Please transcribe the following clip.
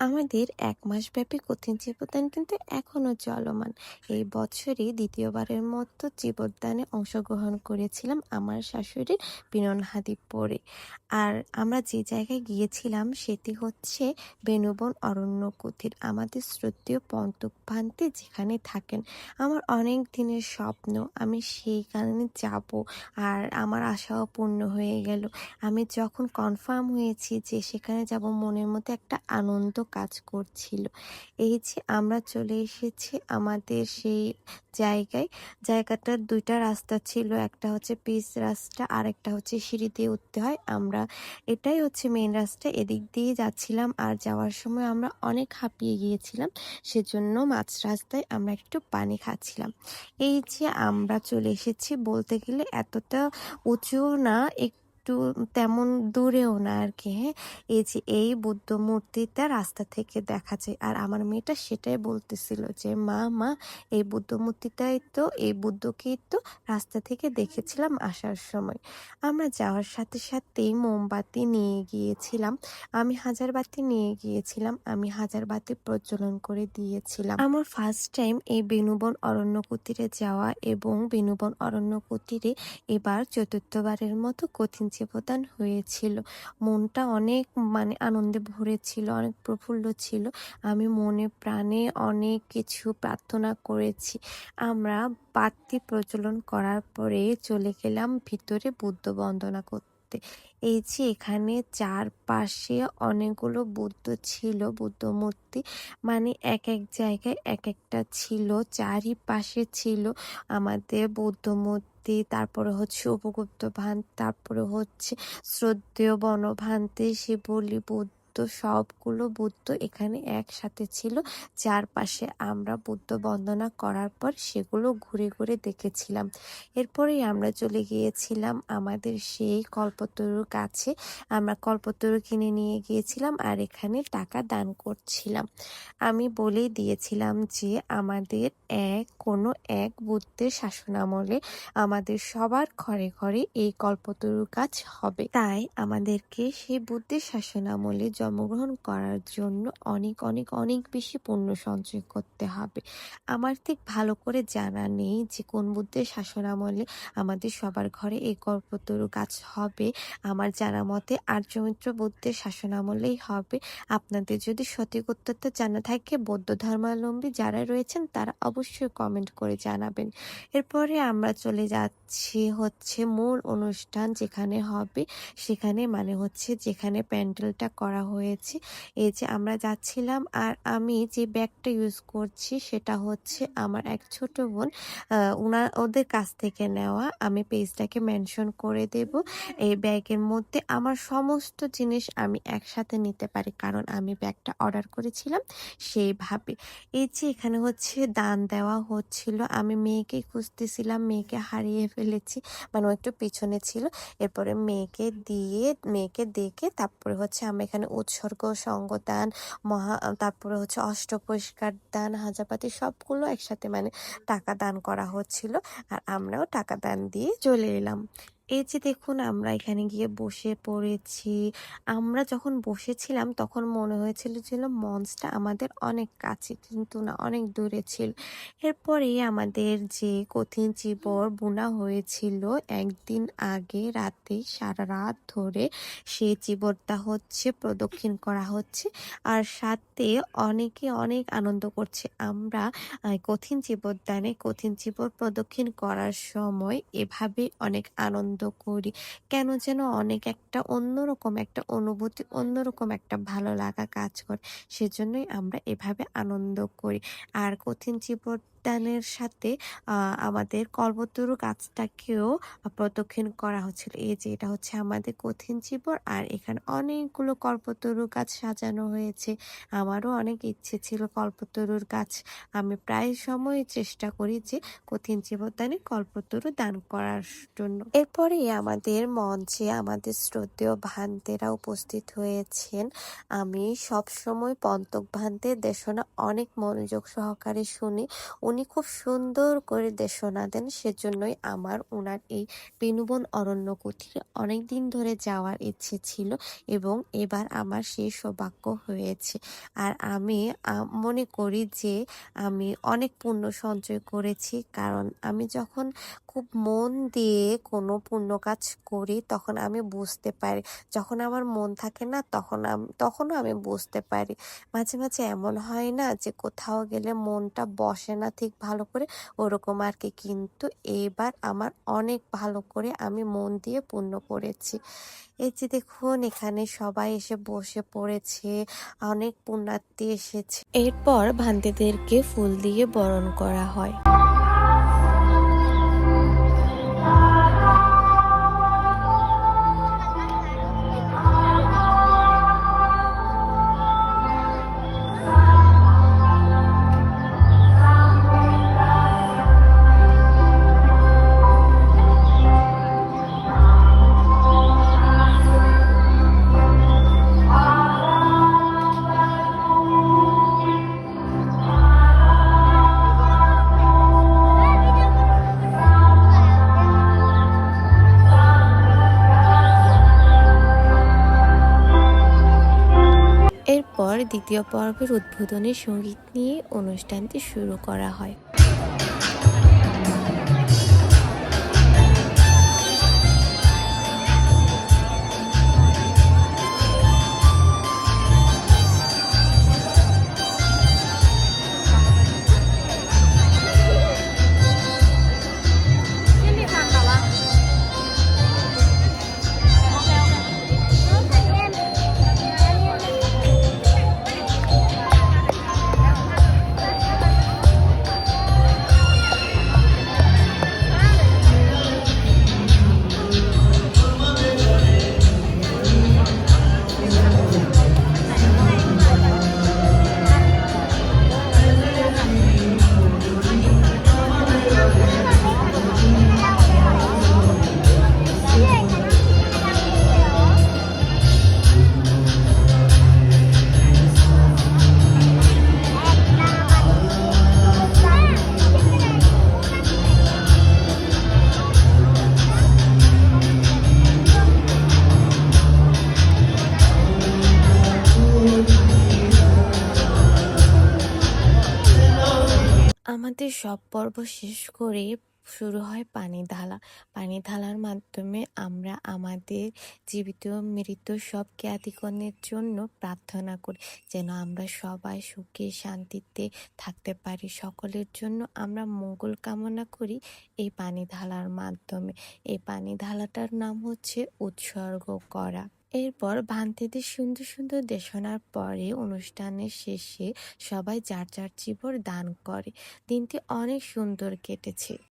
আমাদের এক মাসব্যাপী কঠিন জীবদান কিন্তু এখনও চলমান। এই বছরই দ্বিতীয়বারের মতো জীবদানে অংশগ্রহণ করেছিলাম আমার শাশুড়ির পিরনহাদি পড়ে। আর আমরা যে জায়গায় গিয়েছিলাম সেটি হচ্ছে বেনুবন অরণ্য কুঠির। আমাদের শ্রদ্ধেয় পন্তক ভান্তি যেখানে থাকেন। আমার অনেক দিনের স্বপ্ন, আমি সেইখানে যাব আর আমার আশাও পূর্ণ হয়ে গেল। আমি যখন কনফার্ম হয়েছি যে সেখানে যাব, মনের মধ্যে একটা আনন্দ কাজ করছিল। এই যে আমরা চলে এসেছি আমাদের সেই জায়গায়। জায়গাটার দুইটা রাস্তা ছিল। একটা হচ্ছে পিচ রাস্তা আর একটা হচ্ছে সিঁড়ি দিয়ে উঠতে হয়। আমরা এটাই হচ্ছে মেন রাস্তা। এদিক দিয়ে যাচ্ছিলাম আর যাওয়ার সময় আমরা অনেক হাঁপিয়ে গিয়েছিলাম। সেজন্য মাঝ রাস্তায় আমরা একটু পানি খাচ্ছিলাম। এই যে আমরা চলে এসেছি বলতে গেলে এতটা উঁচু না, একটু তেমন দূরেও না আর কি হ্যাঁ? এই যে এই বুদ্ধ মূর্তিটা রাস্তা থেকে দেখা যায়। আর আমার মেয়েটা সেটাই বলতেছিল যে, "মা, মা এই বুদ্ধ মূর্তিটাই তো এই বুদ্ধকেই তো রাস্তা থেকে দেখেছিলাম আসার সময়।" আমরা যাওয়ার সাথে সাথেই মোমবাতি নিয়ে গিয়েছিলাম। আমি হাজার বাতি নিয়ে গিয়েছিলাম। আমি হাজার বাতি প্রজ্বলন করে দিয়েছিলাম। আমার ফার্স্ট টাইম এই বেনুবন অরণ্য কুটিরে যাওয়া এবং বেনুবন অরণ্য কুটিরে এবার চতুর্থবারের মতো কঠিন জীবদান হয়েছিল। মনটা অনেক মানে আনন্দে ভরে ছিল, অনেক প্রফুল্ল ছিল। আমি মনে প্রাণে অনেক কিছু প্রার্থনা করেছি। আমরা বাতি প্রজ্বলন করার পরে চলে গেলাম ভিতরে বুদ্ধ বন্দনা করতে। এই যে এখানে চারপাশে অনেকগুলো বুদ্ধ ছিল, বুদ্ধ মূর্তি। মানে এক এক জায়গায় এক একটা ছিল। চারিপাশে ছিল আমাদের বৌদ্ধ মূর্তি, তারপরে হচ্ছে উপগুপ্ত ভান্তি তারপরে হচ্ছে শ্রদ্ধেয় বনভান্তি, শিবলি বুদ্ধ সবগুলো বুদ্ধ এখানে একসাথে ছিল। চারপাশে আমরা বুদ্ধ বন্দনা করার পর সেগুলো ঘুরে ঘুরে দেখেছিলাম। এরপরেই আমরা চলে গিয়েছিলাম আমাদের সেই কল্পতরুর কাছে। আমরা কল্পতরু কিনে নিয়ে গিয়েছিলাম আর এখানে টাকা দান করছিলাম। আমি বলেই দিয়েছিলাম যে আমাদের এক, কোনো এক বুদ্ধের শাসনামলে আমাদের সবার ঘরে ঘরে এই কল্পতরু কাজ হবে। তাই আমাদেরকে সেই বুদ্ধের শাসনামলে জন্মগ্রহণ করার জন্য অনেক অনেক অনেক বেশি পণ্য সঞ্চয় করতে হবে। আমার ঠিক ভালো করে জানা নেই যে কোন বুদ্ধের শাসনামলে আমাদের সবার ঘরে এই কল্পতরু গাছ হবে। আমার জানা মতে আর্যমিত্র বুদ্ধের শাসনামলেই হবে। আপনাদের যদি সঠিক উত্তরটা জানা থাকে বৌদ্ধ ধর্মাবলম্বী যারা রয়েছেন তারা অবশ্যই কমেন্ট করে জানাবেন। এরপরে আমরা চলে যাচ্ছি হচ্ছে মূল অনুষ্ঠান যেখানে হবে সেখানে মানে হচ্ছে যেখানে প্যান্ডেলটা করা হয়েছে। এই যে আমরা যাচ্ছিলাম আর আমি যে ব্যাগটা ইউজ করছি সেটা হচ্ছে আমার এক ছোট বোন আ উনার ওদের কাছ থেকে নেওয়া। আমি পেজটাকে মেনশন করে দেব। এই ব্যাগের মধ্যে আমার সমস্ত জিনিস আমি একসাথে নিতে পারি। কারণ আমি ব্যাগটা অর্ডার করেছিলাম সেইভাবে। এই যে এখানে হচ্ছে দান দেওয়া হচ্ছিল। আমি মেয়েকে খুঁজতেছিলাম, মেয়েকে হারিয়ে ফেলেছি। মানে ও একটু পিছনে ছিল। এরপরে মেয়েকে দিয়ে মেয়েকে দেখে তারপরে হচ্ছে আমরা এখানে উৎসর্গ, সঙ্গদান, মহা তারপরে হচ্ছে অষ্ট অষ্টপরিষ্কার দান, হাজাপাতি সবগুলো একসাথে মানে টাকা দান করা হচ্ছিল। আর আমরাও টাকা দান দিয়ে চলে এলাম। এই যে দেখুন, আমরা এখানে গিয়ে বসে পড়েছি। আমরা যখন বসেছিলাম, তখন মনে হয়েছিল যে মঞ্চটা আমাদের অনেক কাছে কিন্তু না, অনেক দূরে ছিল। এরপরে আমাদের যে কঠিন চিবর বোনা হয়েছিল একদিন আগে রাতে সারা রাত ধরে সেই চিবরটা হচ্ছে প্রদক্ষিণ করা হচ্ছে। আর সাথে অনেকে অনেক আনন্দ করছে। আমরা কঠিন চিবরদানে কঠিন চিবর প্রদক্ষিণ করার সময় এভাবে অনেক আনন্দ করি। কেন যেন অনেক একটা অন্যরকম একটা অনুভূতি, অন্যরকম একটা ভালো লাগা কাজ করে। সেজন্যই আমরা এভাবে আনন্দ করি। আর কঠিন চিবরদানের সাথে আমাদের কল্পতরু গাছটাকেও প্রদক্ষিণ করা হচ্ছিল। এই যে এটা হচ্ছে আমাদের কঠিন চিবর আর এখানে অনেকগুলো কল্পতরু গাছ সাজানো হয়েছে। আমারও অনেক ইচ্ছে ছিল কল্পতরুর গাছ আমি প্রায় সময় চেষ্টা করি যে কঠিন চিবরদানে কল্পতরু দান করার জন্য। এরপরে আমাদের মঞ্চে আমাদের শ্রদ্ধেয় ভান্তেরা উপস্থিত হয়েছেন। আমি সবসময় পন্তক ভান্তের দেশনা অনেক মনোযোগ সহকারে শুনি। উনি উনি খুব সুন্দর করে দেশনা দেন, সেজন্যই আমার উনার এই বেনুবন অরণ্য কুঠিরে অনেক দিন ধরে যাওয়ার ইচ্ছে ছিল এবং এবার আমার সেই সৌভাগ্য হয়েছে। আর আমি মনে করি যে আমি অনেক পুণ্য সঞ্চয় করেছি, কারণ আমি যখন খুব মন দিয়ে কোনো পুণ্য কাজ করি, তখন আমি বুঝতে পারি, যখন আমার মন থাকে না, তখন তখনও আমি বুঝতে পারি। মাঝে মাঝে এমন হয় না যে কোথাও গেলে মনটা বসে না ঠিক ভালো করে ওরকম আর কি কিন্তু এবার আমার অনেক ভালো করে আমি মন দিয়ে পূর্ণ করেছি। এই যে দেখুন, এখানে সবাই এসে বসে পড়েছে, অনেক পুণ্যার্থী এসেছে। এরপর ভান্তিদেরকে ফুল দিয়ে বরণ করা হয়। দ্বিতীয় পর্বের উদ্বোধনী সংগীত নিয়ে অনুষ্ঠানটি শুরু করা হয়। আমাদের সব পর্ব শেষ করে শুরু হয় পানি ঢালা। পানি ঢালার মাধ্যমে আমরা আমাদের জীবিত মৃত সব জ্ঞাতিগণের জন্য প্রার্থনা করি, যেন আমরা সবাই সুখে শান্তিতে থাকতে পারি। সকলের জন্য আমরা মঙ্গল কামনা করি এই পানি ঢালার মাধ্যমে। এই পানি ঢালাটার নাম হচ্ছে উৎসর্গ করা। এরপর ভান্তিদের সুন্দর সুন্দর দেশনার পরে অনুষ্ঠানের শেষে সবাই যার যার জীবর দান করে। দিনটি অনেক সুন্দর কেটেছে।